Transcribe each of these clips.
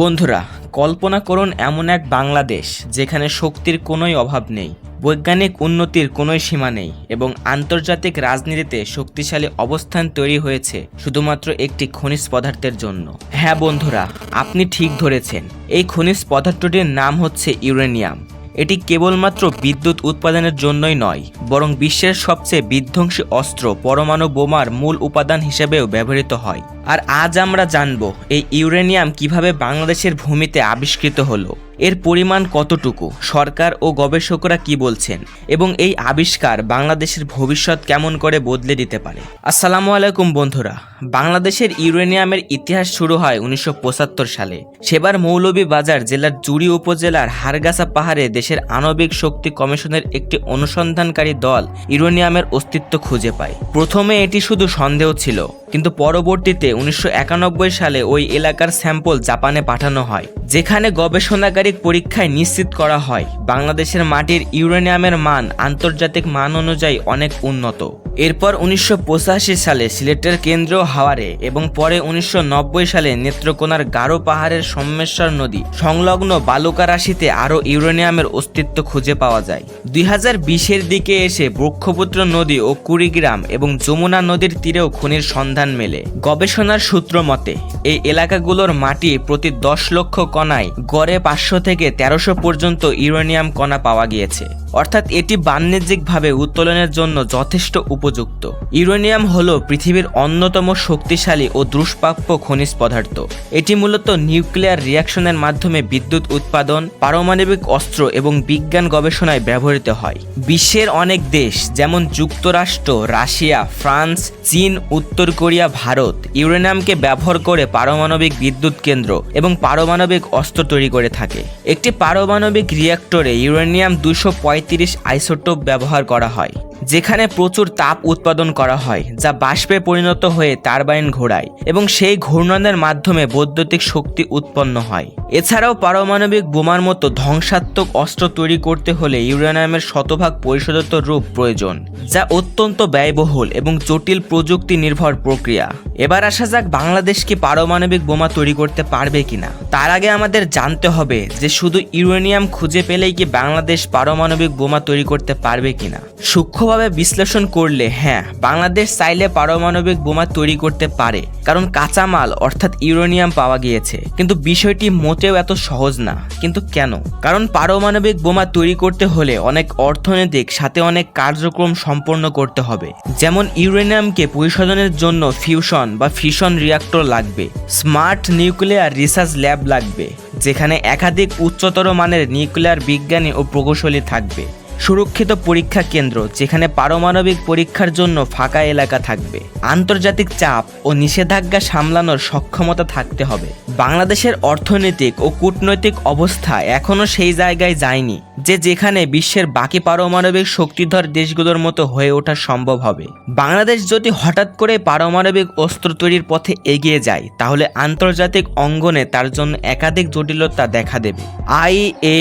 বন্ধুরা, কল্পনা করুন এমন এক বাংলাদেশ যেখানে শক্তির কোনোই অভাব নেই, বৈজ্ঞানিক উন্নতির কোনো সীমা নেই এবং আন্তর্জাতিক রাজনীতিতে শক্তিশালী অবস্থান তৈরি হয়েছে শুধুমাত্র একটি খনিজ পদার্থের জন্য। হ্যাঁ বন্ধুরা, আপনি ঠিক ধরেছেন। এই খনিজ পদার্থটির নাম হচ্ছে ইউরেনিয়াম। এটি কেবলমাত্র বিদ্যুৎ উৎপাদনের জন্যই নয়, বরং বিশ্বের সবচেয়ে বিধ্বংসী অস্ত্র পরমাণু বোমার মূল উপাদান হিসেবেও ব্যবহৃত হয়। আর আজ আমরা জানব, এই ইউরেনিয়াম কীভাবে বাংলাদেশের ভূমিতে আবিষ্কৃত হলো। এর পরিমাণ কতটুকু? সরকার ও গবেষকরা কি বলছেন? এবং এই আবিষ্কার বাংলাদেশের ভবিষ্যৎ কেমন করে বদলে দিতে পারে? আসসালামু আলাইকুম বন্ধুরা। বাংলাদেশের ইউরেনিয়ামের ইতিহাস শুরু হয় উনিশশো পঁচাত্তর সালে। সেবার মৌলভীবাজার জেলার জুড়ি উপজেলার হারগাছা পাহাড়ে দেশের আণবিক শক্তি কমিশনের একটি অনুসন্ধানকারী দল ইউরেনিয়ামের অস্তিত্ব খুঁজে পায়। প্রথমে এটি শুধু সন্দেহ ছিল কিন্তু পরবর্তীতে উনিশশো একানব্বই সালে ওই এলাকার স্যাম্পল জাপানে পাঠানো হয়, যেখানে গবেষণাকারী পরীক্ষায় নিশ্চিত করা হয়, বাংলাদেশের মাটির ইউরেনিয়ামের মান আন্তর্জাতিক মান অনুযায়ী অনেক উন্নত। এরপর উনিশশো পঁচাশি সালে সিলেটের কেন্দ্রীয় হাওয়ারে এবং পরে উনিশশো নব্বই সালে নেত্রকোনার গারো পাহাড়ের সম্মেশ্বর নদী সংলগ্ন বালুকা রাশিতে আরও ইউরেনিয়ামের অস্তিত্ব খুঁজে পাওয়া যায়। দুই হাজার বিশের দিকে এসে ব্রহ্মপুত্র নদী ও কুড়িগ্রাম এবং যমুনা নদীর তীরেও খনির সন্ধান মেলে। গবেষণার সূত্র মতে, এই এলাকাগুলোর মাটি প্রতি দশ লক্ষ কণায় গড়ে পাঁচশো থেকে তেরোশো পর্যন্ত ইউরেনিয়াম কণা পাওয়া গিয়েছে। অর্থাৎ এটি বাণিজ্যিকভাবে উত্তোলনের জন্য যথেষ্ট উপযুক্ত। ইউরেনিয়াম হল পৃথিবীর অন্যতম শক্তিশালী ও দুষ্প্রাপ্য খনিজ পদার্থ। এটি মূলত নিউক্লিয়ার রিয়াকশনের মাধ্যমে বিদ্যুৎ উৎপাদন, পারমাণবিক অস্ত্র এবং বিজ্ঞান গবেষণায় ব্যবহৃত হয়। বিশ্বের অনেক দেশ, যেমন যুক্তরাষ্ট্র, রাশিয়া, ফ্রান্স, চীন, উত্তর কোরিয়া, ভারত, ইউরেনিয়ামকে ব্যবহার করে পারমাণবিক বিদ্যুৎ কেন্দ্র এবং পারমাণবিক অস্ত্র তৈরি করে থাকে। একটি পারমাণবিক রিয়াক্টরে ইউরেনিয়াম দুশো পঁয়ত্রিশ আইসোটোপ ব্যবহার করা হয়, যেখানে প্রচুর তাপ উৎপাদন করা হয়, যা বাষ্পে পরিণত হয়ে টারবাইন ঘোরায় এবং সেই ঘূর্ণনের মাধ্যমে বৈদ্যুতিক শক্তি উৎপন্ন হয়। এছাড়াও পারমাণবিক বোমার মতো ধ্বংসাত্মক অস্ত্র তৈরি করতে হলে ইউরেনিয়ামের শতভাগ পরিশোধিত রূপ প্রয়োজন, যা অত্যন্ত ব্যয়বহুল এবং জটিল প্রযুক্তি নির্ভর প্রক্রিয়া। এবার আসা যাক বাংলাদেশ কি পারমাণবিক বোমা তৈরি করতে পারবে কিনা। তার আগে আমাদের জানতে হবে যে শুধু ইউরেনিয়াম খুঁজে পেলেই কি বাংলাদেশ পারমাণবিক বোমা তৈরি করতে পারবে কিনা। সূক্ষ্মভাবে বিশ্লেষণ করলে হ্যাঁ বাংলাদেশ চাইলে পারমাণবিক বোমা তৈরি করতে পারে, কারণ কাঁচামাল অর্থাৎ ইউরেনিয়াম পাওয়া গিয়েছে। কিন্তু বিষয়টি মোটেও এত সহজ না। কিন্তু কেন? কারণ পারমাণবিক বোমা তৈরি করতে হলে অনেক অর্থনৈতিক, সাথে অনেক কার্যক্রম সম্পন্ন করতে হবে। যেমন ইউরেনিয়ামকে পরিশোধনের জন্য ফিউশন বা ফিশন রিয়াক্টর লাগবে। স্মার্ট নিউক্লিয়ার রিসার্চ ল্যাব লাগবে, যেখানে একাধিক উচ্চতর মানের নিউক্লিয়ার বিজ্ঞানী ও প্রকৌশলী থাকবে। সুরক্ষিত পরীক্ষা কেন্দ্র যেখানে পারমাণবিক পরীক্ষার জন্য ফাঁকা এলাকা থাকবে। আন্তর্জাতিক চাপ ও নিষেধাজ্ঞা সামলানোর সক্ষমতা থাকতে হবে। বাংলাদেশের অর্থনৈতিক ও কূটনৈতিক অবস্থা এখনও সেই জায়গায় যায়নি যে যেখানে বিশ্বের বাকি পারমাণবিক শক্তিধর দেশগুলোর মতো হয়ে ওঠা সম্ভব হবে। বাংলাদেশ যদি হঠাৎ করে পারমাণবিক অস্ত্র তৈরির পথে এগিয়ে যায়, তাহলে আন্তর্জাতিক অঙ্গনে তার জন্য একাধিক জটিলতা দেখা দেবে। I A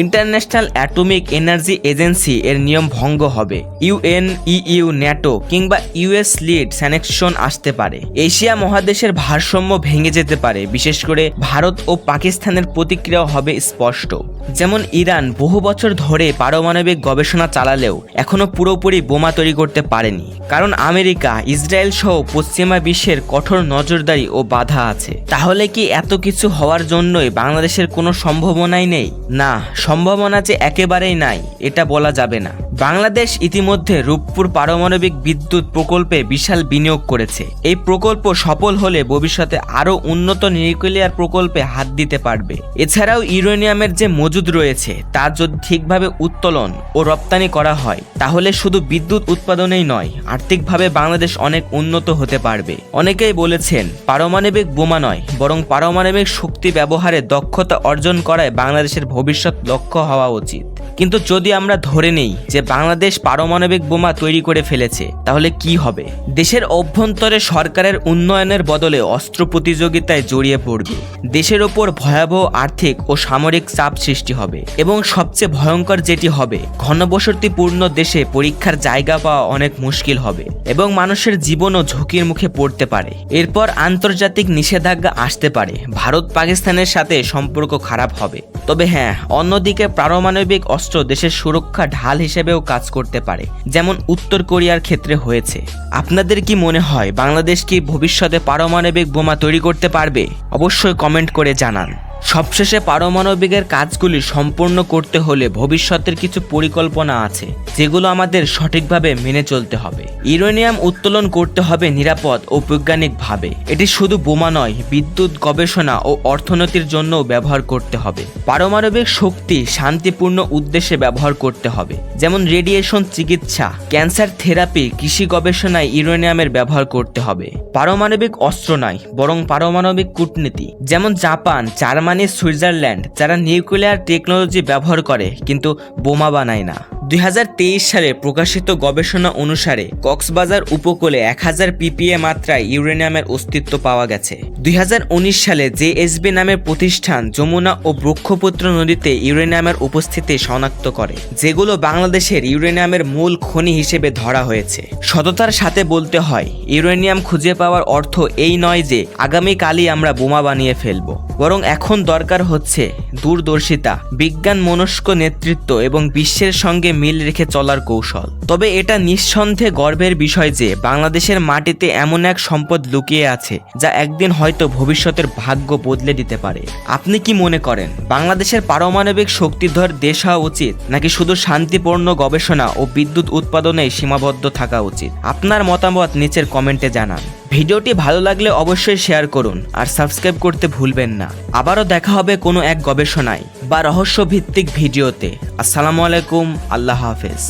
International Atomic Energy Agency এর নিয়ম ভঙ্গ হবে। ইউএন, ইইউ, ন্যাটো কিংবা ইউএস লিড স্যানেকশন আসতে পারে। এশিয়া মহাদেশের ভারসাম্য ভেঙে যেতে পারে। বিশেষ করে ভারত ও পাকিস্তানের প্রতিক্রিয়া হবে স্পষ্ট। যেমন ইরান বহু বছর ধরে পারমাণবিক গবেষণা চালালেও এখনও পুরোপুরি বোমা তৈরি করতে পারেনি। কারণ আমেরিকা, ইসরায়েল সহ পশ্চিমা বিশ্বের কঠোর নজরদারি ও বাধা আছে। তাহলে কি এত কিছু হওয়ার জন্যই বাংলাদেশের কোনো সম্ভাবনাই নেই? না, সম্ভাবনা যে একেবারেই নাই, এটা বলা যাবে না। বাংলাদেশ ইতিমধ্যে রূপপুর পারমাণবিক বিদ্যুৎ প্রকল্পে বিশাল বিনিয়োগ করেছে। এই প্রকল্প সফল হলে ভবিষ্যতে আরও উন্নত নিউক্লিয়ার প্রকল্পে হাত দিতে পারবে। এছাড়াও ইউরেনিয়ামের যে মজুদ রয়েছে, তা যদি ঠিকভাবে উত্তোলন ও রপ্তানি করা হয়, তাহলে শুধু বিদ্যুৎ উৎপাদনেই নয়, আর্থিকভাবে বাংলাদেশ অনেক উন্নত হতে পারবে। অনেকেই বলেছেন, পারমাণবিক বোমা নয়, বরং পারমাণবিক শক্তি ব্যবহারে দক্ষতা অর্জন করায় বাংলাদেশের ভবিষ্যৎ লক্ষ্য হওয়া উচিত। কিন্তু যদি আমরা ধরে নেই যে বাংলাদেশ পারমাণবিক বোমা তৈরি করে ফেলেছে, তাহলে কি হবে? দেশের অভ্যন্তরে সরকারের উন্নয়নের বদলে অস্ত্র প্রতিযোগিতায় জড়িয়ে পড়বে। দেশের ওপর ভয়াবহ আর্থিক ও সামরিক চাপ সৃষ্টি হবে এবং সবচেয়ে ভয়ঙ্কর যেটি হবে, ঘনবসতিপূর্ণ দেশে পরীক্ষার জায়গা পাওয়া অনেক মুশকিল হবে এবং মানুষের জীবনও ঝুঁকির মুখে পড়তে পারে। এরপর আন্তর্জাতিক নিষেধাজ্ঞা আসতে পারে। ভারত পাকিস্তানের সাথে সম্পর্ক খারাপ হবে। তবে হ্যাঁ অন্যদিকে পারমাণবিক অস্ত্র দেশের সুরক্ষা ঢাল হিসেবেও কাজ করতে পারে, যেমন উত্তর কোরিয়ার ক্ষেত্রে হয়েছে। আপনাদের কি মনে হয়, বাংলাদেশ কি ভবিষ্যতে পারমাণবিক বোমা তৈরি করতে পারবে? অবশ্যই কমেন্ট করে জানান। সবশেষে পারমাণবিকের কাজগুলি সম্পূর্ণ করতে হলে ভবিষ্যতের কিছু পরিকল্পনা আছে, যেগুলো আমাদের সঠিকভাবে মেনে চলতে হবে। ইউরেনিয়াম উত্তোলন করতে হবে নিরাপদ ও বৈজ্ঞানিকভাবে। এটি শুধু বোমা নয়, বিদ্যুৎ, গবেষণা ও অর্থনীতির জন্যও ব্যবহার করতে হবে। পারমাণবিক শক্তি শান্তিপূর্ণ উদ্দেশ্যে ব্যবহার করতে হবে, যেমন রেডিয়েশন চিকিৎসা, ক্যান্সার থেরাপি, কৃষি গবেষণায় ইউরেনিয়ামের ব্যবহার করতে হবে। পারমাণবিক অস্ত্র নয়, বরং পারমাণবিক কূটনীতি, যেমন জাপান, জার্মানি সুইজারল্যান্ড যারা নিউক্লিয়ার টেকনোলজি ব্যবহার করে কিন্তু বোমা বানায় না। দুই হাজার তেইশ সালে প্রকাশিত গবেষণা অনুসারে কক্সবাজার উপকূলে এক হাজার পিপিএ মাত্রায় ইউরেনিয়ামের অস্তিত্ব পাওয়া গেছে। দুই হাজার উনিশ সালে জেএসবি নামের প্রতিষ্ঠান যমুনা ও ব্রক্ষপুত্র নদীতে ইউরেনিয়ামের উপস্থিতি শনাক্ত করে, যেগুলো বাংলাদেশের ইউরেনিয়ামের মূল খনি হিসেবে ধরা হয়েছে। সততার সাথে বলতে হয়, ইউরেনিয়াম খুঁজে পাওয়ার অর্থ এই নয় যে আগামীকালই আমরা বোমা বানিয়ে ফেলব। বরং এখন দরকার হচ্ছে দূরদর্শিতা, বিজ্ঞান মনস্ক নেতৃত্ব এবং বিশ্বের সঙ্গে মিল রেখে চলার কৌশল। তবে এটা নিঃসন্দেহে গর্বের বিষয় যে বাংলাদেশের মাটিতে এমন এক সম্পদ লুকিয়ে আছে যা একদিন হয়তো ভবিষ্যতের ভাগ্য বদলে দিতে পারে। আপনি কি মনে করেন, বাংলাদেশের পারমাণবিক শক্তিধর দেশ হওয়া উচিত, নাকি শুধু শান্তিপূর্ণ গবেষণা ও বিদ্যুৎ উৎপাদনে সীমাবদ্ধ থাকা উচিত? আপনার মতামত নিচের কমেন্টে জানান। ভিডিওটি ভালো লাগলে অবশ্যই শেয়ার করুন আর সাবস্ক্রাইব করতে ভুলবেন না। আবারও দেখা হবে কোনো এক গবেষণায় বা রহস্যভিত্তিক ভিডিওতে। আসসালামু আলাইকুম, আল্লাহ হাফেজ।